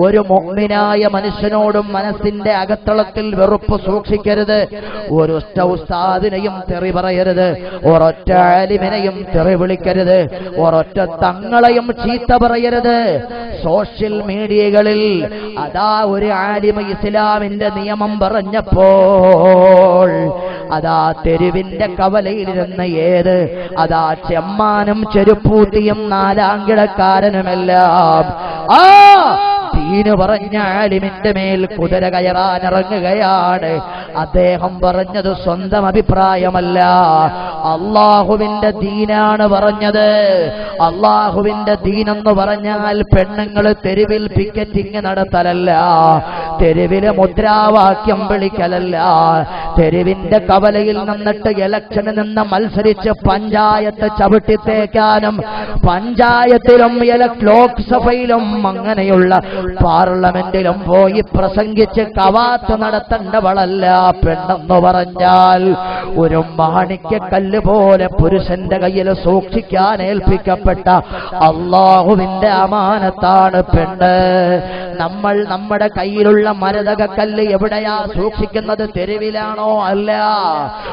ഒരു മുഗ്മിനായ മനുഷ്യനോടും മനസ്സിന്റെ അകത്തളത്തിൽ വെറുപ്പ് സൂക്ഷിക്കരുത്. ഒരു ഉസ്താദിനെയും തെറി പറയരുത്. ഒരൊറ്റ അലിമിനെയും തെറി വിളിക്കരുത്. ഒരൊറ്റ തങ്ങളെയും ചീത്ത പറയരുത്. സോഷ്യൽ മീഡിയകളിൽ അതാ ഒരു ആലിമ ഇസ്ലാമിന്റെ നിയമം പറഞ്ഞപ്പോൾ അതാ തെരുവിന്റെ കവലയിലിരുന്ന ഏത് അതാ ചെമ്മാനും ചെരുപ്പൂത്തിയും നാലാങ്കിടക്കാരനുമെല്ലാം ആ ദീന് പറഞ്ഞ ആലിമിന്റെ മേൽ കുതിര കയറാൻ ഇറങ്ങുകയാണ്. അദ്ദേഹം പറഞ്ഞത് സ്വന്തം അഭിപ്രായമല്ല. അള്ളാഹുവിന്റെ ദീനാണ് പറഞ്ഞത്. അള്ളാഹുവിന്റെ ദീനെന്ന് പറഞ്ഞാൽ പെണ്ണുങ്ങൾ തെരുവിൽ പിക്കറ്റിങ് നടത്തലല്ല. തെരുവിലെ മുദ്രാവാക്യം വിളിക്കലല്ല. തെരുവിന്റെ കവലയിൽ നിന്നിട്ട് ഇലക്ഷന് നിന്ന് മത്സരിച്ച് പഞ്ചായത്ത് ചവിട്ടിത്തേക്കാനും പഞ്ചായത്തിലും ലോക്സഭയിലും അങ്ങനെയുള്ള പാർലമെന്റിലും പോയി പ്രസംഗിച്ച് കവാത്ത് നടത്തേണ്ടവളല്ല പെണ്ണെന്ന് പറഞ്ഞാൽ ഒരു മാണിക്യക്കല്ല് പോലെ പുരുഷന്റെ കയ്യിൽ സൂക്ഷിക്കാൻ ഏൽപ്പിക്കപ്പെട്ട അള്ളാഹുവിന്റെ അമാനത്താണ് പെണ്ണ്. നമ്മൾ നമ്മുടെ കയ്യിലുള്ള മരതകക്കല്ല് എവിടെയാ സൂക്ഷിക്കുന്നത് തെരുവിലാണോ അല്ല?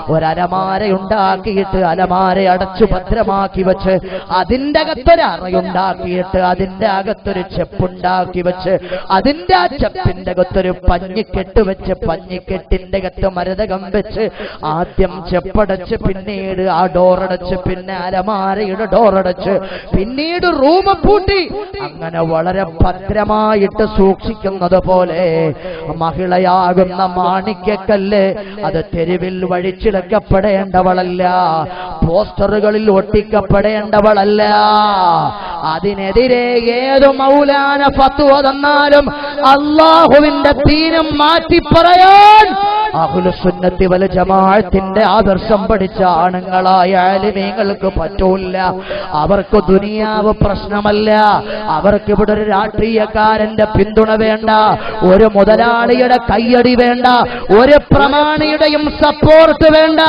ഒരലമാര ഉണ്ടാക്കിയിട്ട് അലമാര അടച്ചു ഭദ്രമാക്കി വെച്ച് അതിന്റെ അകത്തൊരു അറയുണ്ടാക്കിയിട്ട് അതിന്റെ അകത്തൊരു ചെപ്പുണ്ടാക്കി വെച്ച് അതിന്റെ ആ ചെപ്പിന്റെ അകത്തൊരു പഞ്ഞിക്കെട്ട് വെച്ച് പഞ്ഞിക്കെട്ടിന്റെ അകത്ത് മരതകം വെച്ച് ആദ്യം ചെപ്പടച്ച് പിന്നീട് ആ ഡോറടച്ച് പിന്നെ അലമാരയുടെ ഡോറടച്ച് പിന്നീട് റൂം പൂട്ടി. അങ്ങനെ വളരെ ഭദ്രമായിട്ട് സൂക്ഷിക്കുന്നത് പോലെ മഹിളയാകുന്ന മാണിക്യക്കല്ല് അത് തെരുവിൽ വഴിച്ചിളക്കപ്പെടേണ്ടവളല്ല പോസ്റ്ററുകളിൽ ഒട്ടിക്കപ്പെടേണ്ടവളല്ല. അതിനെതിരെ ഏത് മൗലാന ഫത്വ തന്നാലും അള്ളാഹുവിന്റെ തീരം മാറ്റി പറയാൻ അഹുലുസുന്നത്തി വല ജമാഅത്തിന്റെ ആദർശം പഠിച്ച ആണുങ്ങളായ ആലിമീങ്ങൾക്ക് പറ്റൂല അവർക്ക് ദുനിയാവ് പ്രശ്നമല്ല. അവർക്ക് ഇവിടെ ഒരു രാഷ്ട്രീയക്കാരന്റെ പിന്തുണ വേണ്ട. ഒരു മുതലാളിയുടെ കയ്യടി വേണ്ട. ഒരു പ്രമാണിയുടെയും സപ്പോർട്ട് വേണ്ട.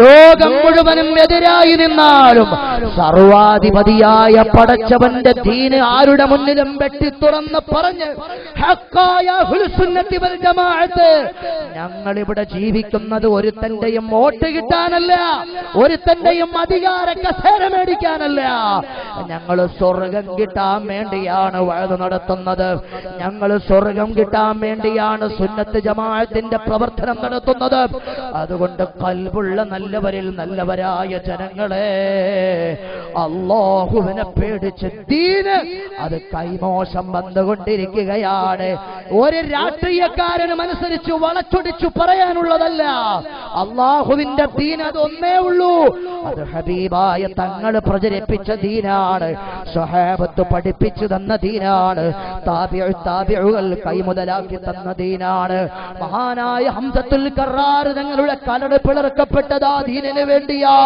ലോകം മുഴുവനും എതിരായി നിന്നാലും സർവാധിപതിയായ പടച്ചവന്റെ ദീന് ആരുടെ മുന്നിലും വെട്ടി തുറന്ന് പറഞ്ഞ് ഞങ്ങൾ ഇവിടെ ജീവിക്കുന്നത് ഒരുത്തന്റെയും വോട്ട് കിട്ടാനല്ല ഒരുത്തന്റെയും അധികാര കസേര മേടിക്കാനല്ല. ഞങ്ങൾ സ്വർഗം കിട്ടാൻ വേണ്ടിയാണ് വഴുത് നടത്തുന്നത്. ഞങ്ങൾ സ്വർഗം കിട്ടാൻ വേണ്ടിയാണ് സുന്നത്ത് ജമാഅത്തിന്റെ പ്രവർത്തനം നടത്തുന്നത്. അതുകൊണ്ട് കൽവുള്ള നല്ലവരിൽ നല്ലവരായ ജനങ്ങളെ അള്ളാഹുവിനെ പേടിച്ച് തീന് അത് കൈമോശം വന്നുകൊണ്ടിരിക്കുകയാണ്. ഒരു രാഷ്ട്രീയക്കാരനും അനുസരിച്ച് വളച്ചൊടിച്ചു പറയാനുള്ളതല്ല. അള്ളാഹുവിന്റെ ദീൻ അതൊന്നേ ഉള്ളൂ. അത് ഹബീബായ തങ്ങൾ പ്രചരിപ്പിച്ച ദീനാണ്. സ്വഹാബത്ത് പഠിപ്പിച്ചു തന്ന ദീനാണ്. കൈമുതലാക്കി തന്ന ദീനാണ്. മഹാനായ ഹംസത്തുൽ കറാറ് തങ്ങളുടെ കലട് പിളർക്കപ്പെട്ടതാ ദീനിന് വേണ്ടിയാ.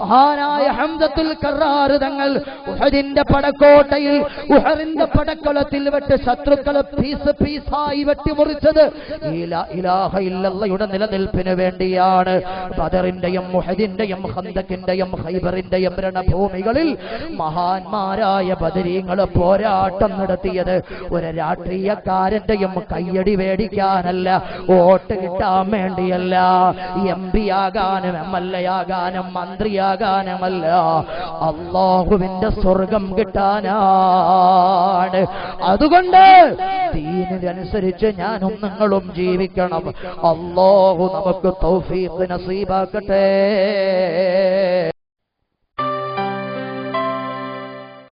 മഹാനായ ഹംസത്തുൽ കറാറ് തങ്ങൾ ഉഹദിന്റെ പടക്കോട്ടയിൽ ഉഹറിന്റെ പടക്കളത്തിൽ വെട്ട് ശത്രുക്കളെ പീസ് പീസായി വെട്ടിമുറിച്ചത്. ഈ ലാ ഇലാഹ ഇല്ലല്ലയുടെ നിലനിൽപ്പിന് വേണ്ടിയാണ്. ബദറിന്റെയും മുഹദിന്റെയും ഹന്തക്കിന്റെയും ഹൈബറിന്റെയും രണഭൂമികളിൽ മഹാന്മാരായ ബദരീങ്ങൾ പോരാട്ടം നടത്തിയത്. ഒരു രാഷ്ട്രീയക്കാരന്റെയും കയ്യടി മേടിക്കാനല്ല വോട്ട് കിട്ടാൻ വേണ്ടിയല്ല. എം പി ആകാനും എം എൽ എ ആകാനും മന്ത്രിയാകാനുമല്ല അള്ളാഹുവിന്റെ സ്വർഗം കിട്ടാനാണ്. അതുകൊണ്ട് ദീനിനനുസരിച്ച് ഞാനും നിങ്ങളും ജീവിക്കണം. അള്ളാഹു നമുക്ക് തൗഫീഖ് നസീബാക്കട്ടെ.